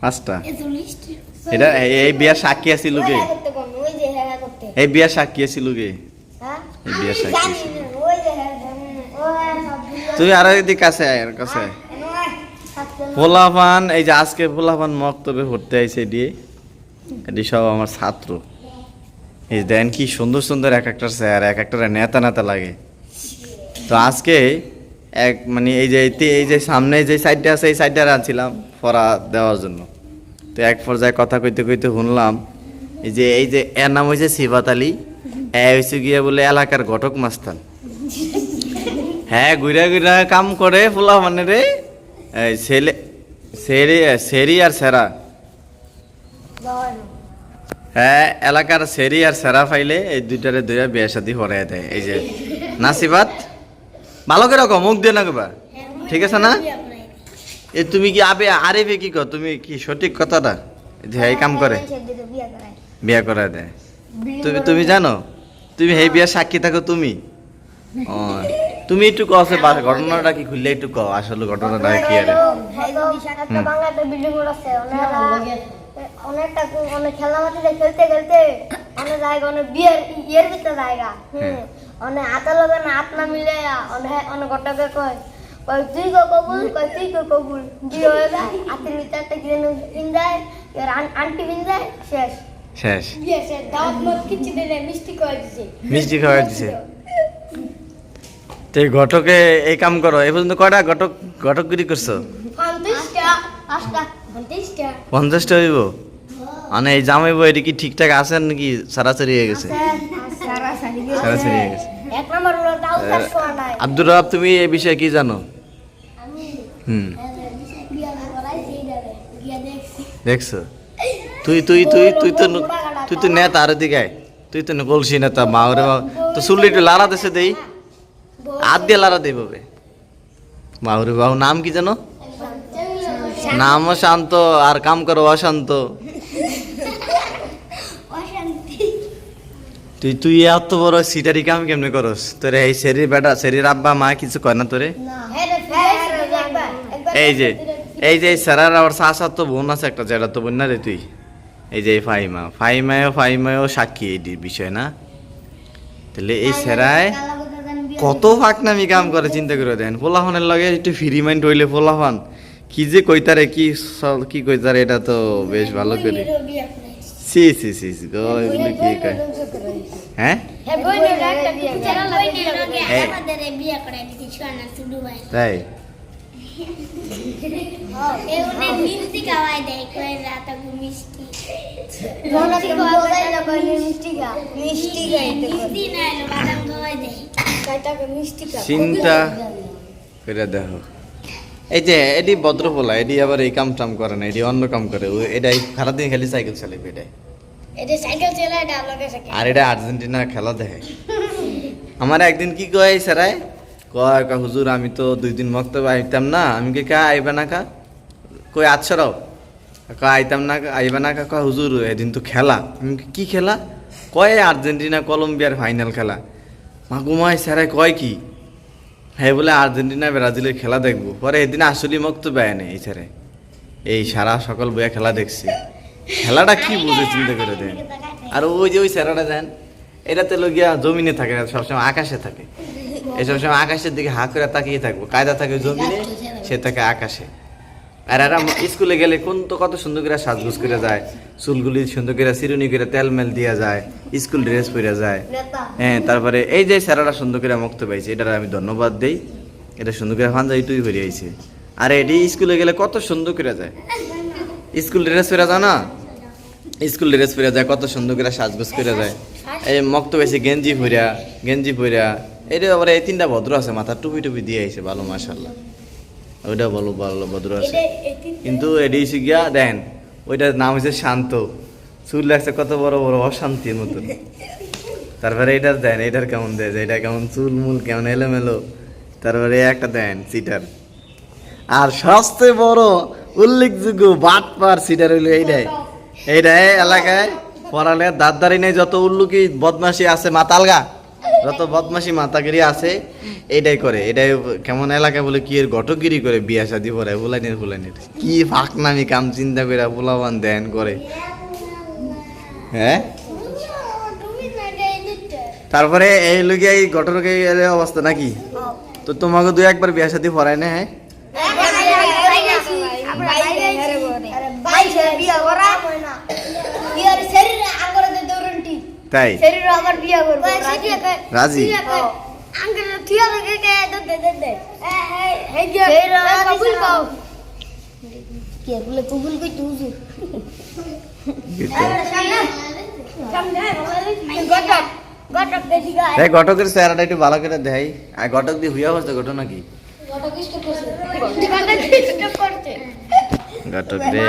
পাঁচটা? এটা এই- বিয়ার সাক্ষী আছিল কে হ্যাঁ যে হ্যাঁ করতে। এই বিয়ার সাক্ষী আছিল কে হ্যাঁ? এই বিয়ার সাক্ষী হ্যাঁ হ্যাঁ তুই আরও এদিক কাছে আয় আর কাছে। আয়। নয় থাকতে না। পোলাপান এই যে আজকে পোলাপান মক্তবে পড়তে আইছে দিয়ে এটি সব আমার ছাত্র। এই দেন কি সুন্দর সুন্দর এক একটা স্যার এক একটা নেতা নেতা লাগে। তো আজকে এক মানে এই যে এই- যে সামনে যে সাইডটা আছে, এই সাইডটা আনছিলাম পড়া দেওয়ার জন্য। তো এক পর্যায়ে কথা কইতে কইতে শুনলাম, এই যে এই যে, এর নাম হয়েছে সিবাত আলী। এ হয়েছে গিয়ে বলে এলাকার ঘটক মাস্তান। হ্যাঁ ঘুরে ঘুরে কাম করে ফুলা মানে রে। ছেলে সেরি সেরি আর সেরা। হ্যাঁ এলাকার সেরি আর সেরা ফাইলে এই দুইটারে দুইটা বিয়ে শাদি হরাই দেয়। এই যে নাসিবাত ভালো করে রাখো মুখ দিয়ে না কবা ঠিক আছে না? এ তুমি কি আবে আরে বে কি কো তুমি কি সঠিক কথাটা? যে, এই কাম করে। বিয়া করায়। দেয়। তুমি তুমি জানো? তুমি এই বিয়ের সাক্ষী থাকো তুমি। ও তুমি একটু কও সে ঘটনাটা কি খুললে একটু কও, আসলে ঘটনাটা কি আরে? অনেকটা অনেক খেলনা মাটিতে খেলতে খেলতে অনেক জায়গা অনেক বিয়ের ইয়ের ভিতরে জায়গা। হুম। অনেক হাতে লগে না হাত না মিলে অনেক অনেক গটকে কয় কয় তুই কো কবুল? কয় তুই কো কবুল? বিয়ে হয়ে যায় হাতের ভিতরে একটা যায় আন্টি পিন যায় শেষ। শেষ। বিয়ে সে দাওয়াত মত কিছু দিলে মিষ্টি করে দিছে। মিষ্টি খাওয়াই দিছে। তো ঘটকে এই কাম করো এই পর্যন্ত কয়টা ঘটক ঘটকগিরি করছ? পঞ্চাশটা। পঞ্চাশটা হইব? মানে এই জামাইব এটা কি ঠিকঠাক আছেন নাকি সারাসারি হয়ে গেছে? সারাসারি হয়ে গেছে। আব্দুর রাব তুমি এই বিষয়ে কি জানো? হুম। দেখছি। তুই তুই তুই তুই তো তুই তো নেতা আর দিকে তুই তো বলছি নেতা মা ওরে তো শুনলি একটু লারা দেশে দেই। হাত দিয়ে লারা দেই বাবে মাহুরে বাবু নাম কি জানো? নামও শান্ত আর কাম করো অশান্তি। তুই তুই এত বড় সিটারি কাম কেমনে করস? তোরে এই শরীর বেটা শরীর আব্বা মা কিছু কয় না তোরে? এই যে এই যে স্যারার আর শাসার তো বোন আছে একটা যেটা তো বোন না রে তুই? এই যে ফাইমা ফাইমায়ও ফাইমায়ও সাক্ষী এই বিষয় না? তাহলে এই সেরায় কত ফাঁকনামি কাম করে চিন্তা করে দেন। পোলাফানের লগে একটু ফ্রি মাইন্ড হইলে পোলাফান কি যে কইতারে কি কি কইতারে এটা তো বেশ ভালো করে। সি সি সি গো এগুলো কি কয় হ্যাঁ হ্যাঁ তাই চিন্তা করে দেখো এই যে এডি ভদ্রপোলা এডি আবার এই কাম টাম করে না এডি অন্য কাম করে। এটাই সারাদিন খালি সাইকেল চালাবে এটাই এটা এটা আর এটা আর্জেন্টিনার খেলা দেখে। আমার একদিন কি কয় স্যারাই কয় হুজুর আমি তো দুই দিন মক্তবে আইতাম না আমি কে কা আইবা না কা? কই আচ্ছারাও কয় আইতাম না কা, আইবা না কা কয় হুজুর এদিন তো খেলা। আমি কি খেলা? কয় আর্জেন্টিনা কলম্বিয়ার ফাইনাল খেলা। মাগুমায় স্যারাই কয় কি? হ্যাঁ বলে আর্জেন্টিনা ব্রাজিলের খেলা দেখব। পরে এদিন আসলে মক্ত ব্যয় নেই এই স্যারে এই সারা সকল বইয়া খেলা দেখছি। খেলাটা কি বুঝে চিন্তা করে দেন। আর ওই যে ওই স্যারাটা দেন, এটাতে লোকিয়া জমিনে থাকে সবসময় আকাশে থাকে। এই সবসময় আকাশের দিকে হা করে তাকিয়ে থাকব। কায়দা থাকে জমিনে, সে থাকে আকাশে। আর এরা স্কুলে গেলে কোন তো কত সুন্দর করে সাজগুজ করে যায় চুলগুলি সুন্দর করে চিরুনি করে তেল মেল দিয়া যায় স্কুল ড্রেস পরে যায়। হ্যাঁ তারপরে এই যে স্যারাটা সুন্দর করে মুক্ত পাইছে এটার আমি ধন্যবাদ দেই। এটা সুন্দর করে ফান যাই তুই ভরে আইছে। আর এটি স্কুলে গেলে কত সুন্দর করে যায়। স্কুল ড্রেস পরে যায় না? স্কুল ড্রেস পরে যায় কত সুন্দর করে সাজগোজ করে যায়। এই মক্ত পাইছে গেঞ্জি পরিয়া গেঞ্জি পরিয়া এটা আবার এই তিনটা ভদ্র আছে মাথা টুপি টুপি দিয়ে আইছে ভালো মাশাল্লাহ ওইটা বলো ভালো ভদ্র আছে। কিন্তু এডি গিয়া দেন ওইটার নাম হচ্ছে শান্ত। চুল লাগছে কত বড় বড় অশান্তির মতন। তারপরে এটার দেন এটার কেমন দেয়? যে এটা কেমন চুল মুল কেমন এলোমেলো। তারপরে একটা দেন সিটার। আর সবচেয়ে বড় উল্লেখযোগ্য বাটপার সিটার হইল এইটাই। এইটাই এলাকায় পড়ালে দাঁত দাঁড়ি নেই যত উল্লুকি বদমাসি আছে মাতালগা। যত বদমাসি মাতাগিরি আছে এটাই করে। এটাই কেমন এলাকা বলে কি এর ঘটকগিরি করে বিয়া শাদি পরে? ফুলাইনের ফুলাইনের কি ফাঁকনামি কাম চিন্তা করে ফুলাবান দেন করে। হ্যাঁ? তারপরে এই লোকে এই ঘটরকে অবস্থা নাকি? তো তোমাকে দু একবার বিয়া শাদি পড়ায় না হ্যাঁ? তাই? রাজি? গায় এই ঘটকের চেহারাটা একটু ভালো করে দেয় আর ঘটক দিয়ে হুইয়া হচ্ছে ঘটনা কি? করছে। ঘটক রে।